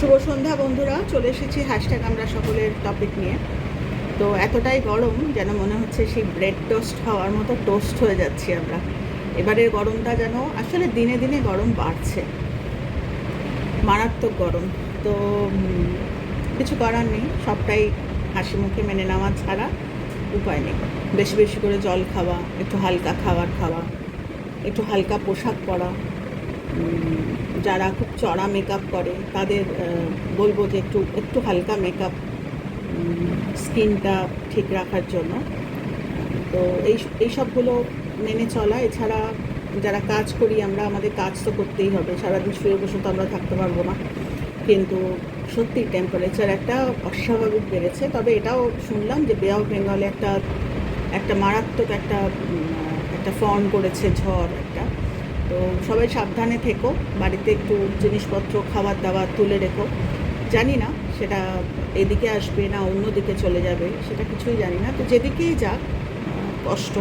শুভ সন্ধ্যা বন্ধুরা, চলে এসেছি হ্যাশট্যাগ আমরা সকলের টপিক নিয়ে। তো এতটাই গরম যেন মনে হচ্ছে সেই ব্রেড টোস্ট হওয়ার মতো টোস্ট হয়ে যাচ্ছি আমরা। এবারের গরমটা যেন আসলে দিনে দিনে গরম বাড়ছে। মারাত্মক গরম। তো কিছু করার নেই, সবটাই হাসি মুখে মেনে নেওয়া ছাড়া উপায় নেই। বেশি বেশি করে জল খাওয়া, একটু হালকা খাবার খাওয়া, একটু হালকা পোশাক পরা যারা খুব চড়া মেকআপ করে, তাদের বলব যে একটু একটু হালকা মেকআপ স্কিনটা ঠিক রাখার জন্য। তো এই এই সবগুলো মেনে চলা। এছাড়া যারা কাজ করি, আমরা, আমাদের কাজ তো করতেই হবে। সারাদিন শুয়ে বসে তো আমরা থাকতে পারব না। কিন্তু সত্যি টেম্পারেচার একটা অস্বাভাবিক বেড়েছে। তবে এটাও শুনলাম যে বে অফ বেঙ্গলে একটা একটা মারাত্মক একটা একটা ফর্ম করেছে ঝড় একটা। তো সবাই সাবধানে থেকো, বাড়িতে একটু জিনিসপত্র, খাবার দাবার তুলে রেখো। জানি না সেটা এদিকে আসবে না অন্য দিকে চলে যাবে, সেটা কিছুই জানি না। তো যেদিকেই যাক কষ্ট।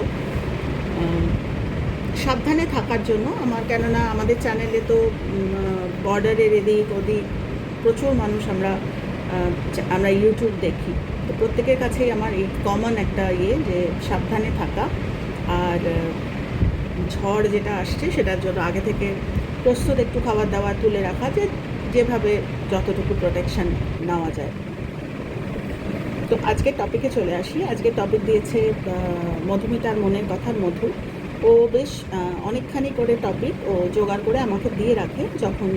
সাবধানে থাকার জন্য আমার, কেননা আমাদের চ্যানেলে তো বর্ডারের এদিক ওদিক প্রচুর মানুষ আমরা আমরা ইউটিউব দেখি। তো প্রত্যেকের কাছেই আমার এই কমন একটা ইয়ে যে সাবধানে থাকা। আর ঝড় যেটা আসছে সেটার জন্য আগে থেকে প্রস্তুত একটু খাবার দাবার তুলে রাখা যে যেভাবে যতটুকু প্রোটেকশান নেওয়া যায়। তো আজকের টপিকে চলে আসি। আজকের টপিক দিয়েছে মধুমিতার মনের কথার মধু। ও বেশ অনেকখানি করে টপিক ও জোগাড় করে আমাকে দিয়ে রাখে। যখন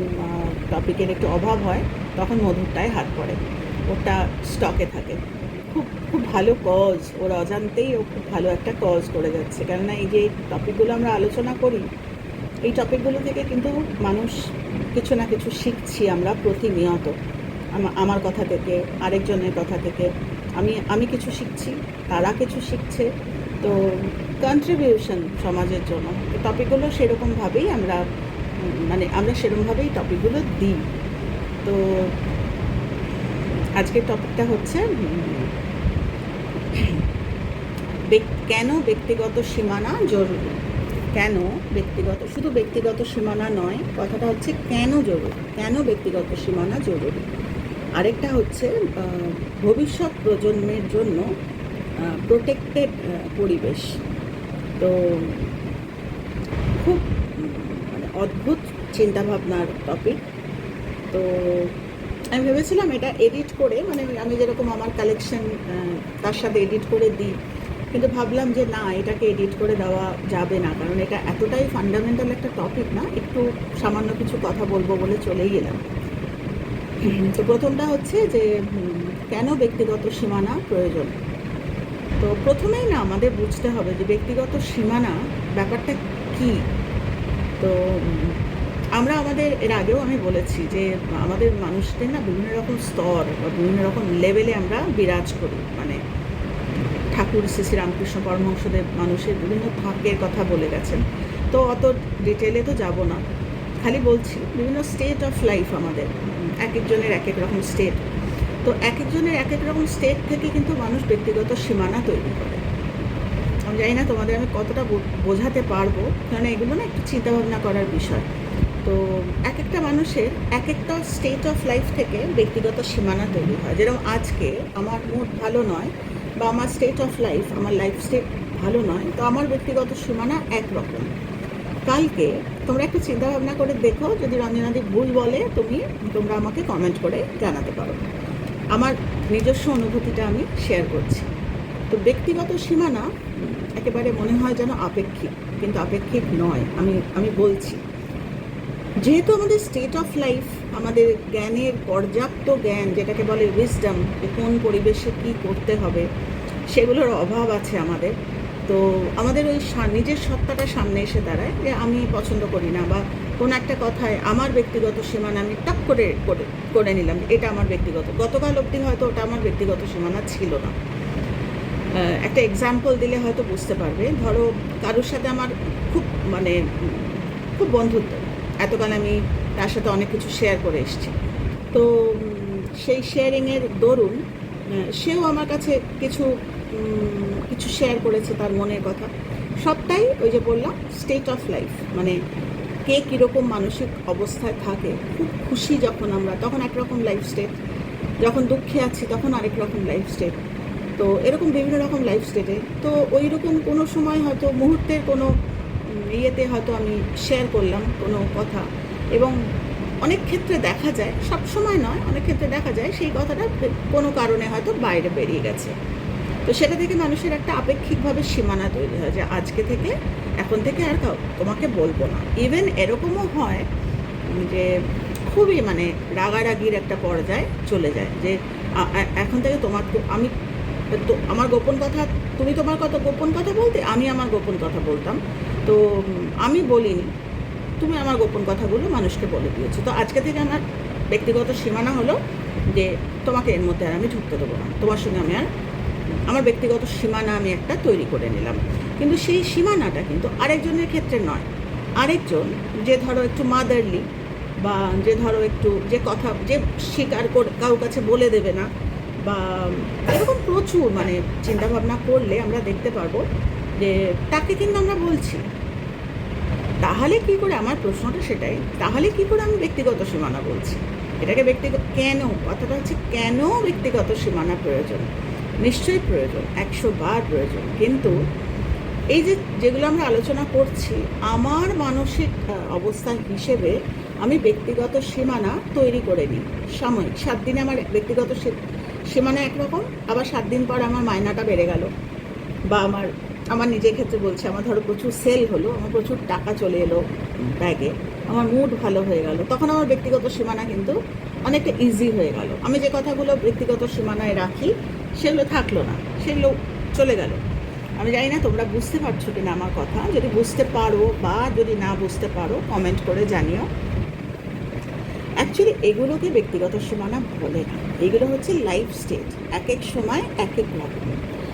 টপিকের একটু অভাব হয়, তখন মধুরটায় হাত পড়ে। ওটা স্টকে থাকে। খুব ভালো কজ ওর অজান্তেই ও খুব ভালো একটা কজ করে যাচ্ছে। কেননা এই যে টপিকগুলো আমরা আলোচনা করি, এই টপিকগুলো থেকে কিন্তু মানুষ কিছু না কিছু শিখছি আমরা প্রতিনিয়ত। আমার কথা থেকে, আরেকজনের কথা থেকে। আমি আমি কিছু শিখছি, তারা কিছু শিখছে। তো কন্ট্রিবিউশন সমাজের জন্য টপিকগুলো সেরকমভাবেই আমরা মানে আমরা সেরকমভাবেই টপিকগুলো দিই। তো আজকের টপিকটা হচ্ছে কেন ব্যক্তিগত সীমানা জরুরি? কেন ব্যক্তিগত, শুধু ব্যক্তিগত সীমানা নয়, কথাটা হচ্ছে কেন জরুরি? কেন ব্যক্তিগত সীমানা জরুরি? আরেকটা হচ্ছে ভবিষ্যৎ প্রজন্মের জন্য প্রোটেক্টেড পরিবেশ। তো খুব মানে অদ্ভুত চিন্তাভাবনার টপিক তো আমি ভেবেছিলাম এটা এডিট করে মানে আমি যেরকম আমার কালেকশন তার সাথে এডিট করে দিই। কিন্তু ভাবলাম যে না, এটাকে এডিট করে দেওয়া যাবে না, কারণ এটা এতটাই ফান্ডামেন্টাল একটা টপিক না, একটু সামান্য কিছু কথা বলব বলে চলেই গেলাম তো প্রথমটা হচ্ছে যে কেন ব্যক্তিগত সীমানা প্রয়োজন? তো প্রথমেই না, আমাদের বুঝতে হবে যে ব্যক্তিগত সীমানা ব্যাপারটা কি? তো আমরা আমাদের, এর আগেও আমি বলেছি যে, আমাদের মানুষদের না বিভিন্ন রকম স্তর বা বিভিন্ন রকম লেভেলে আমরা বিরাজ করি মানে ঠাকুর শ্রী শ্রী রামকৃষ্ণ পরমহংসদেব মানুষের বিভিন্ন থাকের কথা বলে গেছেন। তো অত ডিটেলে তো যাব না। খালি বলছি, বিভিন্ন স্টেট অফ লাইফ আমাদের, এক একজনের এক এক রকম স্টেট তো এক একজনের এক এক রকম স্টেট থেকে কিন্তু মানুষ ব্যক্তিগত সীমানা তৈরি করে। আমি জানি না তোমাদের আমি কতটা বোঝাতে পারব, কারণ এগুলো না একটু চিন্তাভাবনা করার বিষয়। তো এক একটা মানুষের এক একটা স্টেট অফ লাইফ থেকে ব্যক্তিগত সীমানা তৈরি হয়। যেরকম আজকে আমার মুড ভালো নয় বা আমার স্টেট অফ লাইফ আমার লাইফ স্টেট ভালো নয়, তো আমার ব্যক্তিগত সীমানা একরকম। কালকে তোমরা একটু চিন্তা ভাবনা করে দেখো, যদি রঞ্জনাদি ভুল বলে, তুমি, তোমরা আমাকে কমেন্ট করে জানাতে পারো। আমার নিজস্ব অনুভূতিটা আমি শেয়ার করছি। তো ব্যক্তিগত সীমানা একেবারে মনে হয় যেন আপেক্ষিক, কিন্তু আপেক্ষিক নয়। আমি আমি বলছি। যেহেতু আমাদের স্টেট অফ লাইফ আমাদের জ্ঞানের পর্যাপ্ত জ্ঞান, যেটাকে বলে উইজডম কোন পরিবেশে কী করতে হবে, সেগুলোর অভাব আছে আমাদের। তো আমাদের ওই নিজের সত্তাটা সামনে এসে দাঁড়ায় যে আমি পছন্দ করি না, বা কোনো একটা কথায় আমার ব্যক্তিগত সীমানা আমি টাক করে করে করে নিলাম এটা আমার ব্যক্তিগত। গতকাল অবধি হয়তো ওটা আমার ব্যক্তিগত সীমানা ছিল না। একটা এক্সাম্পল দিলে হয়তো বুঝতে পারবে। ধরো কারোর সাথে আমার খুব মানে খুব বন্ধুত্ব। এতকাল আমি তার সাথে অনেক কিছু শেয়ার করে এসেছি। তো সেই শেয়ারিংয়ের দরুন সেও আমার কাছে কিছু কিছু শেয়ার করেছে তার মনের কথা। সবটাই ওই যে বললাম স্টেট অফ লাইফ মানে কে কীরকম মানসিক অবস্থায় থাকে, খুব খুশি যখন আমরা, তখন একরকম লাইফ স্টেট যখন দুঃখে আছি তখন আরেক রকম লাইফ স্টেট তো এরকম বিভিন্ন রকম লাইফ স্টেটে তো ওই রকম কোনো সময় হয়তো মুহূর্তের কোনো ইয়েতে হয়তো আমি শেয়ার করলাম কোনো কথা। এবং অনেক ক্ষেত্রে দেখা যায়, সব সময় নয়, অনেক ক্ষেত্রে দেখা যায় সেই কথাটা কোনো কারণে হয়তো বাইরে বেরিয়ে গেছে। তো সেটা থেকে মানুষের একটা আপেক্ষিকভাবে সীমানা তৈরি হয় যে আজকে থেকে এখন থেকে আর তোমাকে বলব না। ইভেন এরকমও হয় যে খুবই মানে রাগারাগির একটা পর্যায়ে চলে যায় যে এখন থেকে তোমার আমি তো আমার গোপন কথা, তুমি তোমার কথা গোপন কথা বলতে, আমি আমার গোপন কথা বলতাম। তো আমি বলিনি। তুমি আমার গোপন কথাগুলো মানুষকে বলে দিয়েছ। তো আজকে থেকে আমার ব্যক্তিগত সীমানা হলো যে তোমাকে এর মধ্যে আর আমি ঢুকতে দেবো না। তোমার সঙ্গে আমি আর, আমার ব্যক্তিগত সীমানা আমি একটা তৈরি করে নিলাম। কিন্তু সেই সীমানাটা কিন্তু আরেকজনের ক্ষেত্রে নয়। আরেকজন, যে ধরো একটু মাদারলি বা যে ধরো একটু যে কথা, যে স্বীকার করে কাছে বলে দেবে না বা এরকম প্রচুর মানে চিন্তাভাবনা করলে আমরা দেখতে পারব তাকে কিন্তু আমরা বলছি। তাহলে কি করে? আমার প্রশ্নটা সেটাই। তাহলে কি করে আমি ব্যক্তিগত সীমানা বলছি? এটাকে ব্যক্তিগত কেন? কথাটা হচ্ছে কেন ব্যক্তিগত সীমানা প্রয়োজন? নিশ্চয়ই প্রয়োজন, একশো বার প্রয়োজন। কিন্তু এই যে যেগুলো আমরা আলোচনা করছি, আমার মানসিক অবস্থা হিসেবে আমি ব্যক্তিগত সীমানা তৈরি করে নিই। সাময়িক, সাত দিনে আমার ব্যক্তিগত সীমানা একরকম, আবার সাত দিন পর আমার মায়নাটা বেড়ে গেল বা আমার আমার নিজের ক্ষেত্রে বলছি, আমার ধরো প্রচুর সেল হলো, আমার প্রচুর টাকা চলে এলো ব্যাগে আমার মুড ভালো হয়ে গেল। তখন আমার ব্যক্তিগত সীমানা কিন্তু অনেকটা ইজি হয়ে গেল। আমি যে কথাগুলো ব্যক্তিগত সীমানায় রাখি, সেগুলো থাকল না, সেগুলো চলে গেল। আমি জানি না তোমরা বুঝতে পারছ কিনা আমার কথা, যদি বুঝতে পারো বা যদি না বুঝতে পারো কমেন্ট করে জানিও। অ্যাকচুয়ালি এগুলোকে ব্যক্তিগত সীমানা বলে না। এগুলো হচ্ছে লাইফ স্টেজ এক এক সময়, এক এক রকম।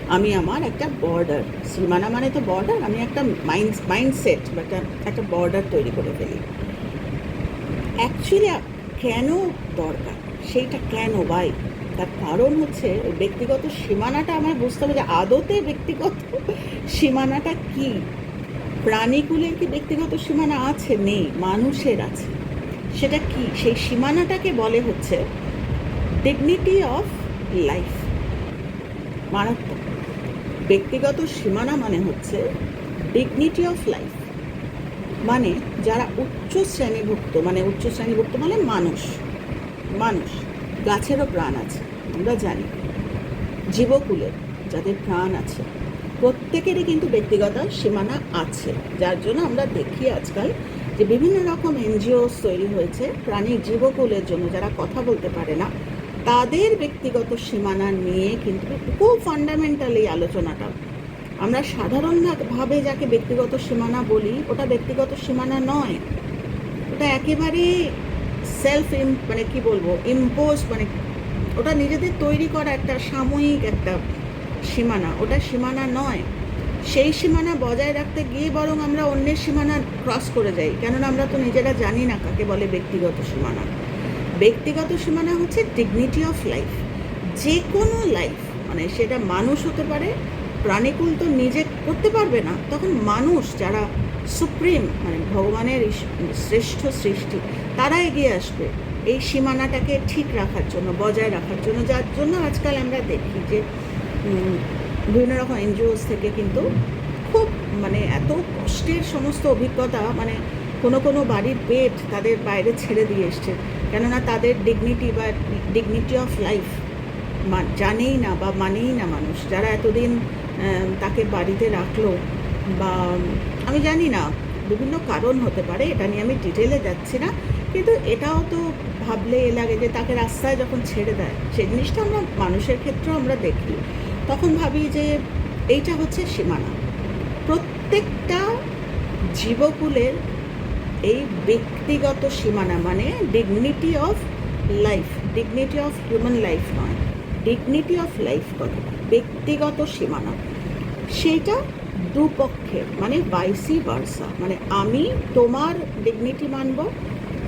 আমি আমার একটা বর্ডার সীমানা মানে তো বর্ডার আমি একটা মাইন্ড মাইন্ডসেট বা একটা একটা বর্ডার তৈরি করে ফেলি। অ্যাকচুয়ালি কেন দরকার? সেইটা কেন? বাই তার কারণ হচ্ছে, ব্যক্তিগত সীমানাটা আমার বুঝতে হবে যে আদতে ব্যক্তিগত সীমানাটা কি? প্রাণীকুলের কি ব্যক্তিগত সীমানা আছে? নেই, মানুষের আছে। সেটা কি? সেই সীমানাটাকে বলে হচ্ছে ডিগনিটি অফ লাইফ মারাত্মক ব্যক্তিগত সীমানা মানে হচ্ছে ডিগনিটি অফ লাইফ মানে যারা উচ্চ শ্রেণীভুক্ত মানে উচ্চ শ্রেণীভুক্ত মানে মানুষ মানুষ, গাছেরও প্রাণ আছে, আমরা জানি, জীবকুলের যাদের প্রাণ আছে, প্রত্যেকেরই কিন্তু ব্যক্তিগত সীমানা আছে, যার জন্য আমরা দেখি আজকাল যে বিভিন্ন রকম এনজিও তৈরি হয়েছে, প্রাণী জীবকুলের জন্য, যারা কথা বলতে পারে না তাদের ব্যক্তিগত সীমানা নিয়ে কিন্তু খুব ফান্ডামেন্টাল এই আলোচনাটা। আমরা সাধারণভাবে যাকে ব্যক্তিগত সীমানা বলি, ওটা ব্যক্তিগত সীমানা নয়। ওটা একেবারে সেলফ ইম মানে কি বলব ইম্পোজ মানে ওটা নিজেদের তৈরি করা একটা সাময়িক একটা সীমানা। ওটা সীমানা নয়। সেই সীমানা বজায় রাখতে গিয়ে বরং আমরা অন্যের সীমানা ক্রস করে যাই। কেননা আমরা তো নিজেরা জানি না কাকে বলে ব্যক্তিগত সীমানা। ব্যক্তিগত সীমানা হচ্ছে ডিগনিটি অফ লাইফ যে কোনো লাইফ মানে সেটা মানুষ হতে পারে, প্রাণীকুল তো নিজে করতে পারবে না, তখন মানুষ যারা সুপ্রিম মানে ভগবানের শ্রেষ্ঠ সৃষ্টি, তারা এগিয়ে আসবে এই সীমানাটাকে ঠিক রাখার জন্য, বজায় রাখার জন্য, যার জন্য আজকাল আমরা দেখি যে বিভিন্ন রকম এনজিওস থেকে কিন্তু খুব মানে এত কষ্টের সমস্ত অভিজ্ঞতা মানে কোনো কোনো বাড়ির পেট তাদের বাইরে ছেড়ে দিয়ে এসছে। কেননা তাদের ডিগনিটি বা ডিগনিটি অফ লাইফ জানেই না বা মানেই না মানুষ। যারা এতদিন তাকে বাড়িতে রাখল বা, আমি জানি না, বিভিন্ন কারণ হতে পারে, এটা নিয়ে আমি ডিটেলে যাচ্ছি না, কিন্তু এটাও তো ভাবলে এ লাগে যে তাকে রাস্তায় যখন ছেড়ে দেয় সেই জিনিসটা আমরা মানুষের ক্ষেত্রেও আমরা দেখি। তখন ভাবি যে এইটা হচ্ছে সীমানা। প্রত্যেকটা জীবকুলের এই ব্যক্তিগত সীমানা মানে dignity of life dignity of human life নয় ডিগনিটি অফ লাইফ কথাটা ব্যক্তিগত সীমানা। সেটা দুপক্ষের মানে বাইসি বার্সা মানে আমি তোমার ডিগনিটি মানব,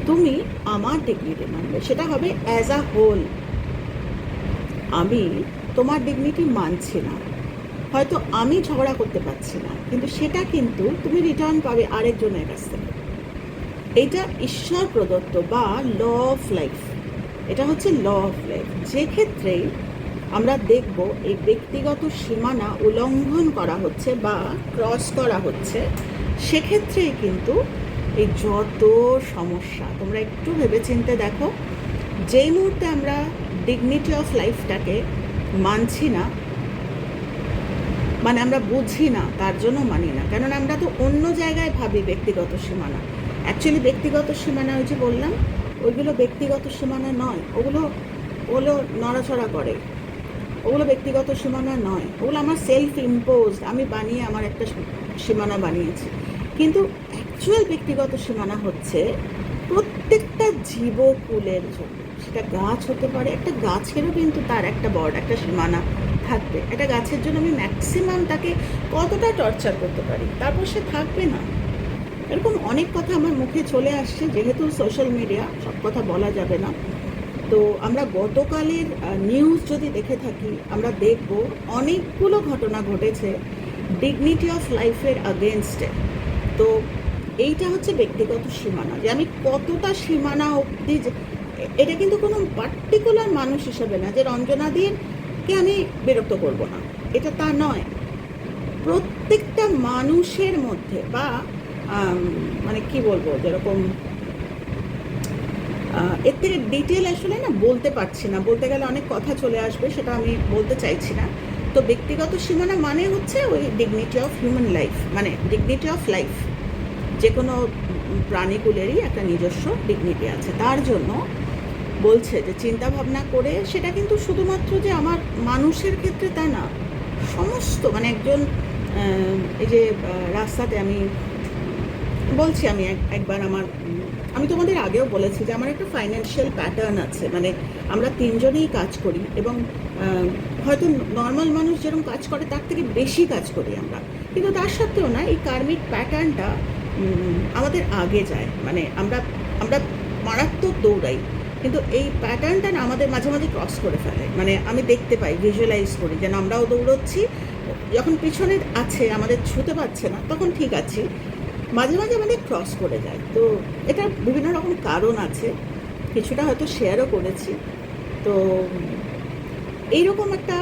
তুমি আমার ডিগনিটি মানবে। সেটা হবে অ্যাজ আ হোল আমি তোমার ডিগনিটি মানছি না। হয়তো আমি ঝগড়া করতে পারছি না, কিন্তু সেটা কিন্তু তুমি রিটার্ন পাবে আরেকজনের কাছ থেকে। এইটা ঈশ্বর প্রদত্ত বা ল অফ লাইফ এটা হচ্ছে ল অফ লাইফ যে ক্ষেত্রেই আমরা দেখব এই ব্যক্তিগত সীমানা উল্লঙ্ঘন করা হচ্ছে বা ক্রস করা হচ্ছে, সেক্ষেত্রে কিন্তু এই যত সমস্যা, তোমরা একটু ভেবেচিন্তে দেখো যেই মুহূর্তে আমরা ডিগনিটি অফ লাইফটাকে মানছি না মানে আমরা বুঝি না, তার জন্য মানি না। কেননা আমরা তো অন্য জায়গায় ভাবি ব্যক্তিগত সীমানা। অ্যাকচুয়ালি ব্যক্তিগত সীমানা ওই যে বললাম, ওইগুলো ব্যক্তিগত সীমানা নয়। ওগুলো ওগুলো নড়াচড়া করে। ওগুলো ব্যক্তিগত সীমানা নয়। ওগুলো আমার সেলফ ইম্পোজড আমি বানিয়ে আমার একটা সীমানা বানিয়েছি। কিন্তু অ্যাকচুয়াল ব্যক্তিগত সীমানা হচ্ছে প্রত্যেকটা জীবকুলের জন্য। সেটা গাছ হতে পারে, একটা গাছেরও কিন্তু তার একটা বড় একটা সীমানা থাকবে। একটা গাছের জন্য আমি ম্যাক্সিমাম তাকে কতটা টর্চার করতে পারি? তারপর সে থাকবে না। এরকম অনেক কথা আমার মুখে চলে আসছে, যেহেতু সোশ্যাল মিডিয়া সব কথা বলা যাবে না। তো আমরা গতকালের নিউজ যদি দেখে থাকি, আমরা দেখব অনেকগুলো ঘটনা ঘটেছে ডিগনিটি অফ লাইফের আগেনস্টে তো এইটা হচ্ছে ব্যক্তিগত সীমানা, যে আমি কতটা সীমানা অবধি এটা কিন্তু কোনো পার্টিকুলার মানুষ হিসেবে না, যে রঞ্জনাদিরকে আমি বিরক্ত করব না। এটা তা নয়। প্রত্যেকটা মানুষের মধ্যে বা মানে কি বলব, যেরকম এর থেকে ডিটেল আসলে না বলতে পারছি না। বলতে গেলে অনেক কথা চলে আসবে, সেটা আমি বলতে চাইছি না। তো ব্যক্তিগত সীমানা মানে হচ্ছে ওই ডিগনিটি অফ হিউম্যান লাইফ মানে ডিগনিটি অফ লাইফ যে কোনো প্রাণীকুলেরই একটা নিজস্ব ডিগনিটি আছে। তার জন্য বলছে যে চিন্তা ভাবনা করে সেটা কিন্তু শুধুমাত্র যে আমার মানুষের ক্ষেত্রে তা না। সমস্ত মানে একজন এই যে রাস্তাতে আমি বলছি আমি এক- একবার আমার, আমি তোমাদের আগেও বলেছি যে আমার একটা ফাইন্যান্সিয়াল প্যাটার্ন আছে। মানে আমরা তিনজনেই কাজ করি এবং হয়তো নর্মাল মানুষ যেরকম কাজ করে, তার থেকে বেশি কাজ করি আমরা। কিন্তু তার সত্ত্বেও না, এই কার্মিক প্যাটার্নটা আমাদের আগে যায়। মানে আমরা আমরা মারাত্মক দৌড়াই। কিন্তু এই প্যাটার্নটা না আমাদের মাঝে মাঝে ক্রস করে ফেলে। মানে আমি দেখতে পাই ভিজুয়ালাইজ করি যেন আমরাও দৌড়চ্ছি। যখন পিছনে আছে, আমাদের ছুতে পারছে না, তখন ঠিক আছে। মাঝে মাঝে আমাদের ক্রস করে যায়। তো এটা বিভিন্ন রকম কারণ আছে। কিছুটা হয়তো শেয়ারও করেছি। তো এইরকম একটা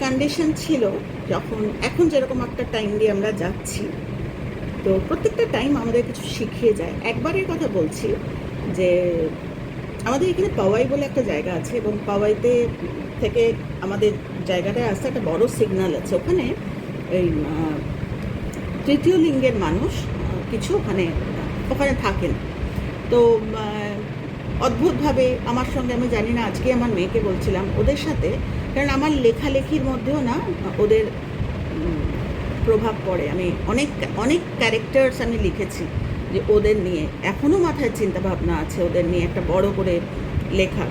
কন্ডিশন ছিল যখন, এখন যেরকম একটা টাইম দিয়ে আমরা যাচ্ছি। তো প্রত্যেকটা টাইম আমাদের কিছু শিখিয়ে যায়। একবারের কথা বলছি যে আমাদের এখানে পাওয়াই বলে একটা জায়গা আছে এবং পাওয়াইতে থেকে আমাদের জায়গাটায় আসতে একটা বড় সিগন্যাল আছে। ওখানে এই তৃতীয় লিঙ্গের মানুষ কিছু ওখানে ওখানে থাকেন। তো অদ্ভুতভাবে আমার সঙ্গে, আমি জানি না, আজকে আমার মেয়েকে বলছিলাম ওদের সাথে, কারণ আমার লেখালেখির মধ্যেও না ওদের প্রভাব পড়ে। আমি অনেক অনেক ক্যারেক্টার্স আমি লিখেছি যে ওদের নিয়ে। এখনও মাথায় চিন্তা ভাবনা আছে ওদের নিয়ে একটা বড় করে লেখা।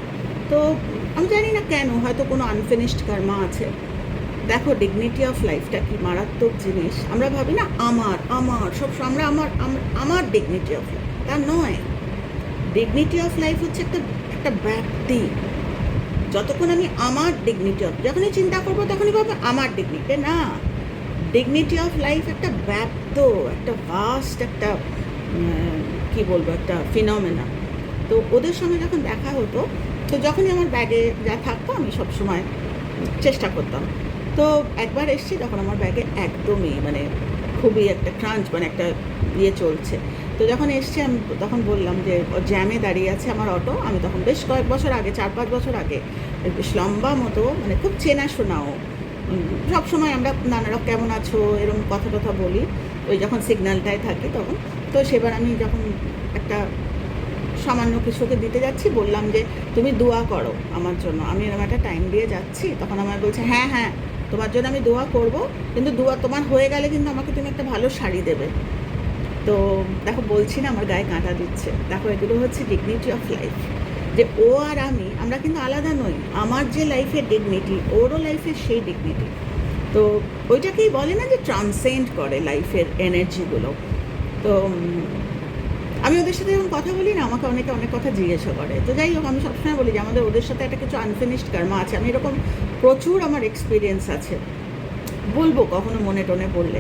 তো, আমি জানি না কেন, হয়তো কোনো আনফিনিশড কর্মা আছে। দেখো ডিগনিটি অফ লাইফটা কি মারাত্মক জিনিস? আমরা ভাবি না, আমার আমার, সব আমরা আমার আমার ডিগনিটি অফ লাইফ তা নয়। ডিগনিটি অফ লাইফ হচ্ছে একটা একটা ব্যক্তি যতক্ষণ আমি আমার ডিগনিটি অফ যখনই চিন্তা করব, তখনই ভাববো, আমার ডিগনিটি না। ডিগনিটি অফ লাইফ একটা ব্যাপ্ত, একটা ভাস্ট একটা কি বলব, একটা ফিনমেনা তো ওদের সঙ্গে যখন দেখা হতো, তো যখনই আমার ব্যাগে যা থাকতো, আমি সবসময় চেষ্টা করতাম। তো একবার এসছি তখন আমার ব্যাগে একদমই মানে খুবই একটা ক্রাঞ্চ মানে একটা ইয়ে চলছে। তো যখন এসছি আমি তখন বললাম যে জ্যামে দাঁড়িয়ে আছে আমার অটো আমি তখন বেশ কয়েক বছর আগে, চার পাঁচ বছর আগে বেশ লম্বা মতো মানে খুব চেনা শোনাও সব সময় আমরা নানা রকম, কেমন আছো? এরকম কথা টথা বলি, ওই যখন সিগন্যালটায় থাকি তখন। তো সেবার আমি যখন একটা সামান্য কিছুকে দিতে যাচ্ছি, বললাম যে, তুমি দোয়া করো আমার জন্য। আমি এরকম একটা টাইম দিয়ে যাচ্ছি, তখন আমার বলছে হ্যাঁ হ্যাঁ। তোমার জন্য আমি দোয়া করব, কিন্তু দোয়া তোমার হয়ে গেলে কিন্তু আমাকে তুমি একটা ভালো শাড়ি দেবে। তো দেখো, বলছি না, আমার গায়ে কাঁটা দিচ্ছে। দেখো, এগুলো হচ্ছে ডিগনিটি অফ লাইফ যে ও আর আমি, আমরা কিন্তু আলাদা নই। আমার যে লাইফের ডিগনিটি ওরও লাইফের সেই ডিগনিটি তো ওইটাকেই বলে না যে ট্রান্সেন্ড করে লাইফের এনার্জিগুলো তো আমি ওদের সাথে যখন কথা বলি না, আমাকে অনেকে অনেক কথা জিজ্ঞাসা করে। তো যাই হোক, আমি সবসময় বলি যে আমাদের ওদের সাথে একটা কিছু আনফিনিশড কর্মা আছে। আমি এরকম প্রচুর আমার এক্সপিরিয়েন্স আছে। বলব কখনো মনে টনে পড়লে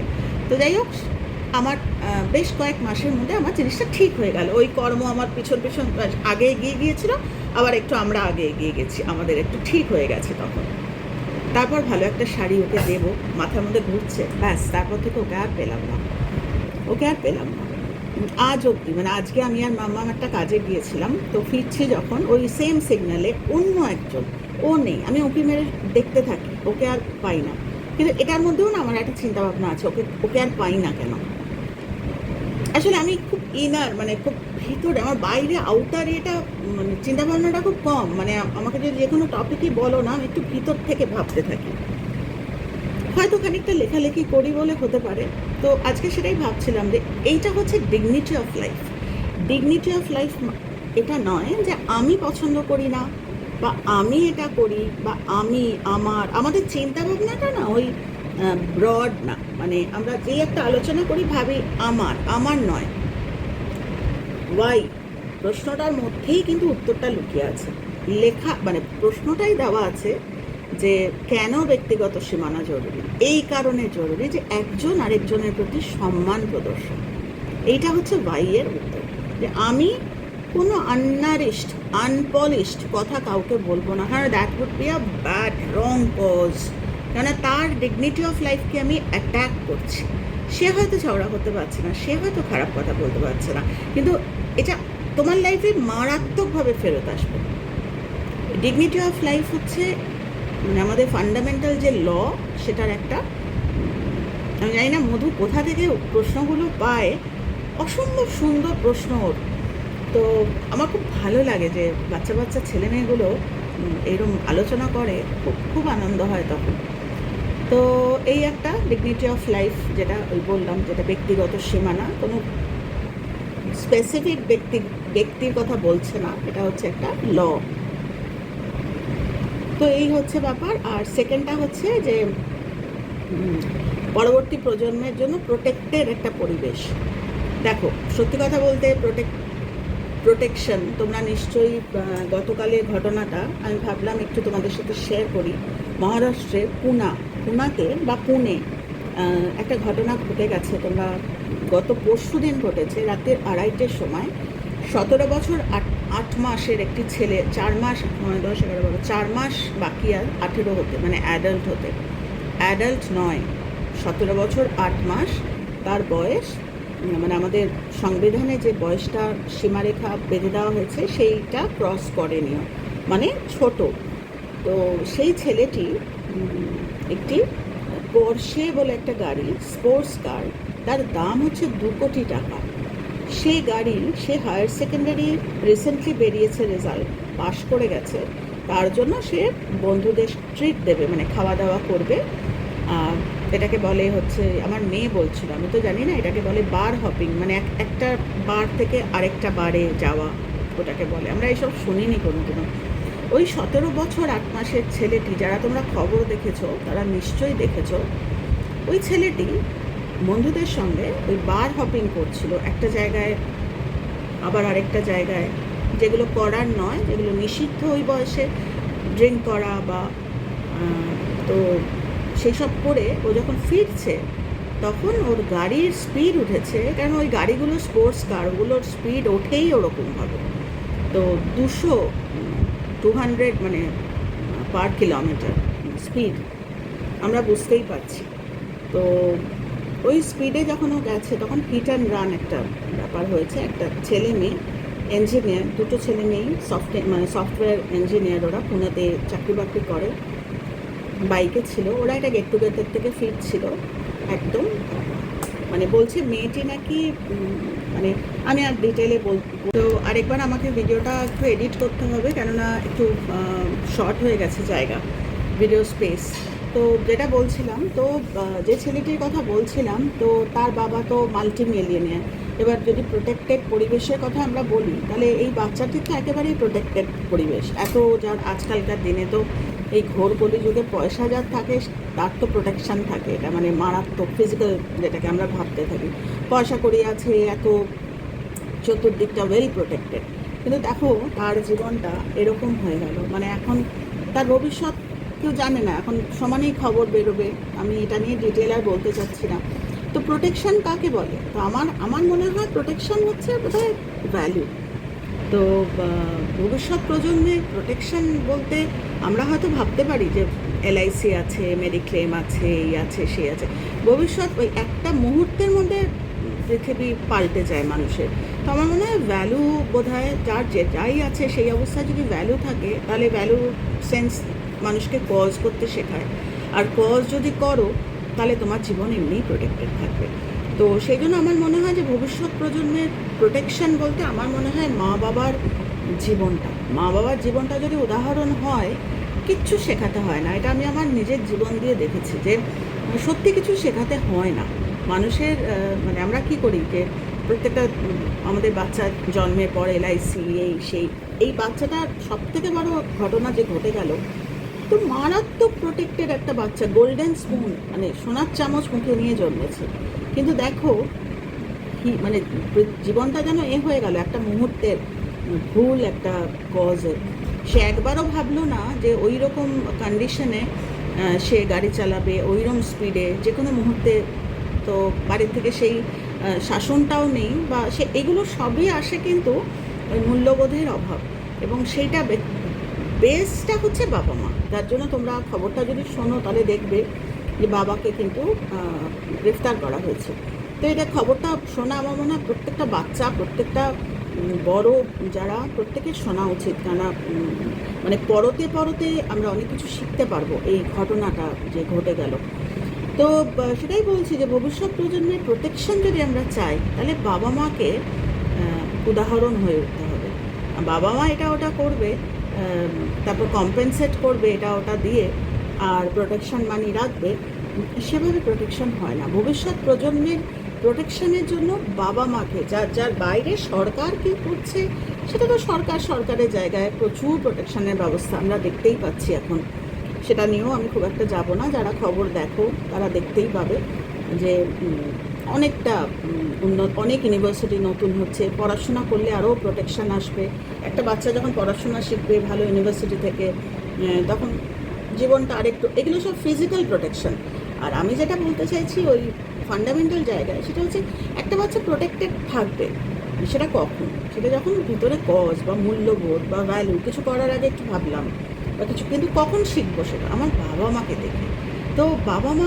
তো যাই হোক, আমার বেশ কয়েক মাসের মধ্যে আমার জিনিসটা ঠিক হয়ে গেল। ওই কর্ম আমার পিছন পিছন আগে এগিয়ে গিয়েছিল, আবার একটু আমরা আগে এগিয়ে গেছি। আমাদের একটু ঠিক হয়ে গেছে তখন। তারপর ভালো একটা শাড়ি ওকে দেবো, মাথার মধ্যে ঘুরছে, ব্যাস, তারপর থেকে ওকে আর পেলাম না। ওকে আর পেলাম না। আজ অবধি মানে আজকে আমি আর মাম্মা একটা কাজে গিয়েছিলাম, তো ফিরছি যখন ওই সেম সিগন্যালে অন্য একজন। ও নেই, আমি ওকে মেরে দেখতে থাকি, ওকে আর পাই না। কিন্তু এটার মধ্যেও না আমার একটা চিন্তা ভাবনা আছে, ওকে ওকে আর পাই না কেন? আসলে আমি খুব ইনার মানে খুব ভিতরে, আমার বাইরে আউটার এটা মানে চিন্তা ভাবনাটা খুব কম। মানে আমাকে যদি যে কোনো টপিকই বলো না, আমি একটু ভিতর থেকে ভাবতে থাকি। হয়তো খানিকটা লেখালেখি করি বলে হতে পারে। তো আজকে সেটাই ভাবছিলাম যে এইটা হচ্ছে dignity of life dignity of life এটা নয় যে আমি পছন্দ করি না বা আমি এটা করি বা আমি, আমার, আমাদের চিন্তা ভাবনাটা না ওই ব্রড না। মানে আমরা যে একটা আলোচনা করি ভাবি আমার আমার নয়। ওয়াই প্রশ্নটার মধ্যেই কিন্তু উত্তরটা লুকিয়ে আছে। লেখা মানে প্রশ্নটাই দেওয়া আছে যে কেন ব্যক্তিগত সীমানা জরুরি? এই কারণে জরুরি যে একজন আরেকজনের প্রতি সম্মান প্রদর্শন। এইটা হচ্ছে ওয়াইয়ের উত্তর। যে আমি কোনো আননারিস্ট আনপলিশড কথা কাউকে বলব না। হ্যাঁ that would be a bad wrong cause কেন তার ডিগনিটি অফ লাইফকে আমি অ্যাট্যাক করছি। সে হয়তো ঝগড়া করতে পারছে না, সে হয়তো খারাপ কথা বলতে পারছে না। কিন্তু এটা তোমার লাইফে মারাত্মকভাবে ফেরত আসবে। ডিগনিটি অফ লাইফ হচ্ছে মানে আমাদের ফান্ডামেন্টাল যে ল সেটার একটা, আমি জানি না মধু কোথা থেকে প্রশ্নগুলো পায়, অসম্ভব সুন্দর প্রশ্ন ওর। তো আমার খুব ভালো লাগে যে বাচ্চা বাচ্চা ছেলে মেয়েগুলো এরকম আলোচনা করে, খুব খুব আনন্দ হয় তখন। তো এই একটা ডিগনিটি অফ লাইফ যেটা ওই বললাম, যেটা ব্যক্তিগত সীমানা, কোনো স্পেসিফিক ব্যক্তি, ব্যক্তির কথা বলছে না, এটা হচ্ছে একটা ল তো এই হচ্ছে ব্যাপার। আর সেকেন্ডটা হচ্ছে যে পরবর্তী প্রজন্মের জন্য প্রোটেক্টের একটা পরিবেশ। দেখো, সত্যি কথা বলতে প্রোটেক্ট প্রোটেকশন তোমরা নিশ্চয়ই গতকালের ঘটনাটা আমি ভাবলাম একটু তোমাদের সাথে শেয়ার করি। মহারাষ্ট্রে পুনা, পুনাতে বা পুনে একটা ঘটনা ঘটে গেছে। তোমরা গত পরশু দিন ঘটেছে, রাতের আড়াইটের সময়। সতেরো বছর আট আট মাসের একটি ছেলে, চার মাস নয় দশ, এগারো, বারো, চার মাস বাকি আর আঠেরো হতে মানে অ্যাডাল্ট হতে। অ্যাডাল্ট নয়, সতেরো বছর আট মাস, তার বয়স মানে আমাদের সংবিধানে যে বয়সটা সীমারেখা বেঁধে দেওয়া হয়েছে, সেইটা ক্রস করেনিও মানে ছোট। তো সেই ছেলেটি একটি পোর্শে বলে একটা গাড়ি স্পোর্টস কার তার দাম হচ্ছে দু কোটি টাকা। সেই গাড়ি, সে হায়ার সেকেন্ডারি রিসেন্টলি বেরিয়েছে রেজাল্ট, পাশ করে গেছে। তার জন্য সে বন্ধুদের ট্রিট দেবে মানে খাওয়া দাওয়া করবে এটাকে বলে হচ্ছে, আমার মেয়ে বলছিল, আমি তো জানি না, এটাকে বলে বার হপিং মানে এক, একটা বার থেকে আরেকটা বারে যাওয়া, ওটাকে বলে। আমরা এসব শুনিনি কোনোদিনও। ওই সতেরো বছর আট মাসের ছেলেটি, যারা তোমরা খবর দেখেছ, তারা নিশ্চয়ই দেখেছ, ওই ছেলেটি বন্ধুদের সঙ্গে ওই বার হপিং করছিল। একটা জায়গায়, আবার আরেকটা জায়গায়, যেগুলো করার নয়, যেগুলো নিষিদ্ধ ওই বয়সে ড্রিঙ্ক করা বা তো সেই সব করে ও যখন ফিরছে, তখন ওর গাড়ির স্পিড উঠেছে। কারণ ওই গাড়িগুলো স্পোর্টস কার ওগুলোর স্পিড ওঠেই ওরকমভাবে তো দুশো টু হান্ড্রেড মানে পার কিলোমিটার স্পিড আমরা বুঝতেই পারছি। তো ওই স্পিডে যখন ও গেছে, তখন হিট অ্যান্ড রান একটা ব্যাপার হয়েছে। একটা ছেলে মেয়ে ইঞ্জিনিয়ার দুটো ছেলে মেয়েই সফটওয়্যার মানে সফটওয়্যার ইঞ্জিনিয়ার ওরা পুনেতে চাকরি বাকরি করে। বাইকে ছিল, ওরা একটা গেট টুগেদার থেকে ফিরছিল, একদম। মানে বলছে, মেয়েটি নাকি মানে আমি আর ডিটেলে বল তো আরেকবার আমাকে ভিডিওটা একটু এডিট করতে হবে, কেননা একটু শর্ট হয়ে গেছে জায়গা ভিডিও স্পেস তো যেটা বলছিলাম, তো যে ছেলেটির কথা বলছিলাম, তো তার বাবা তো মাল্টি মিলিয়নিয়ার এবার যদি প্রোটেক্টেড পরিবেশের কথা আমরা বলি, তাহলে এই বাচ্চাটির তো একেবারেই প্রোটেক্টেড পরিবেশ। এত যার আজকালকার দিনে তো এই ঘোর কলি যুগে পয়সা যার থাকে, তার তো প্রোটেকশন থাকে। এটা মানে মারাত্মক ফিজিক্যাল যেটাকে আমরা ভাবতে থাকি। পয়সা করি আছে, এত চতুর্দিকটা ওয়েল প্রোটেক্টেড কিন্তু দেখো, তার জীবনটা এরকম হয়ে গেল। মানে এখন তার ভবিষ্যৎ কেউ জানে না, এখন সমানেই খবর বেরোবে। আমি এটা নিয়ে ডিটেল আর বলতে চাচ্ছি না। তো প্রোটেকশন কাকে বলে? তো আমার আমার মনে হয় প্রোটেকশন হচ্ছে বোধহয় ভ্যালু তো ভবিষ্যৎ প্রজন্মের প্রোটেকশন বলতে আমরা হয়তো ভাবতে পারি যে এলআইসি আছে মেডিক্লেম আছে, এই আছে, সেই আছে। ভবিষ্যৎ ওই একটা মুহূর্তের মধ্যে পৃথিবী পাল্টে যায় মানুষের। তো আমার মনে হয় ভ্যালু বোধ হয় যার যে যাই আছে, সেই অবস্থায় যদি ভ্যালু থাকে, তাহলে ভ্যালু সেন্স মানুষকে কজ করতে শেখায়। আর কজ যদি করো, তাহলে তোমার জীবন এমনিই প্রোটেক্টেড থাকবে। তো সেই জন্য আমার মনে হয় যে ভবিষ্যৎ প্রজন্মের প্রোটেকশন বলতে আমার মনে হয় মা বাবার জীবনটা। মা বাবার জীবনটা যদি উদাহরণ হয়, কিচ্ছু শেখাতে হয় না। এটা আমি আমার নিজের জীবন দিয়ে দেখেছি যে, সত্যি কিছু শেখাতে হয় না। মানুষের মানে আমরা কি করি যে, প্রত্যেকটা আমাদের বাচ্চা জন্মের পর এলআইসি এই, সেই, এই বাচ্চাটার সব থেকে বড় ঘটনা যে ঘটে গেল তো মারাত্মক প্রোটেক্টেড একটা বাচ্চা গোল্ডেন স্পুন মানে সোনার চামচ মুখে নিয়ে জন্মেছে। কিন্তু দেখো, কি মানে জীবনটা যেন এ হয়ে গেল, একটা মুহূর্তের ভুল, একটা কজে সে একবারও ভাবলো না যে ওই রকম কন্ডিশনে সে গাড়ি চালাবে ওই রকম স্পিডে যে কোনো মুহূর্তে তো বাড়ির থেকে সেই শাসনটাও নেই বা সে, এগুলো সবই আসে কিন্তু ওই মূল্যবোধের অভাব। এবং সেইটা বেসটা হচ্ছে বাবা মা। যার জন্য তোমরা খবরটা যদি শোনো, তাহলে দেখবে যে বাবাকে কিন্তু গ্রেফতার করা হয়েছে। তো এটা খবরটা শোনা আমার মনে হয় প্রত্যেকটা বাচ্চা, প্রত্যেকটা বড় যারা, প্রত্যেকের শোনা উচিত। কেননা মানে পরতে পরতে আমরা অনেক কিছু শিখতে পারব এই ঘটনাটা যে ঘটে গেল। তো সেটাই বলছি যে ভবিষ্যৎ প্রজন্মের প্রোটেকশন যদি আমরা চাই, তাহলে বাবা মাকে উদাহরণ হয়ে উঠতে হবে। বাবা মা এটা ওটা করবে তারপর কম্পেনসেট করবে এটা ওটা দিয়ে আর প্রোটেকশন মানি রাখবে, সেভাবে প্রোটেকশন হয় না। ভবিষ্যৎ প্রজন্মের প্রোটেকশনের জন্য বাবা মাকে যার যার বাইরে সরকার কি করছে, সেটা তো সরকার সরকারের জায়গায় প্রচুর প্রোটেকশনের ব্যবস্থা আমরা দেখতেই পাচ্ছি এখন। সেটা নিয়েও আমি খুব একটা যাব না, যারা খবর দেখো তারা দেখতেই পাবে যে অনেকটা উন্নত, অনেক ইউনিভার্সিটি নতুন হচ্ছে। পড়াশোনা করলে আরও প্রোটেকশন আসবে। একটা বাচ্চা যখন পড়াশোনা শিখবে, ভালো ইউনিভার্সিটি থেকে তখন জীবনটা আরেকটু, এগুলো সব ফিজিক্যাল প্রোটেকশন আর আমি যেটা বলতে চাইছি ওই ফান্ডামেন্টাল জায়গায়, সেটা হচ্ছে একটা বাচ্চা প্রোটেক্টেড থাকবে, সেটা কখন? সেটা যখন ভিতরে কজ বা মূল্যবোধ বা ভ্যালু কিছু করার আগে একটু ভাবলাম বা কিছু, কিন্তু কখন শিখব সেটা? আমার বাবা মাকে দেখে। তো বাবা মা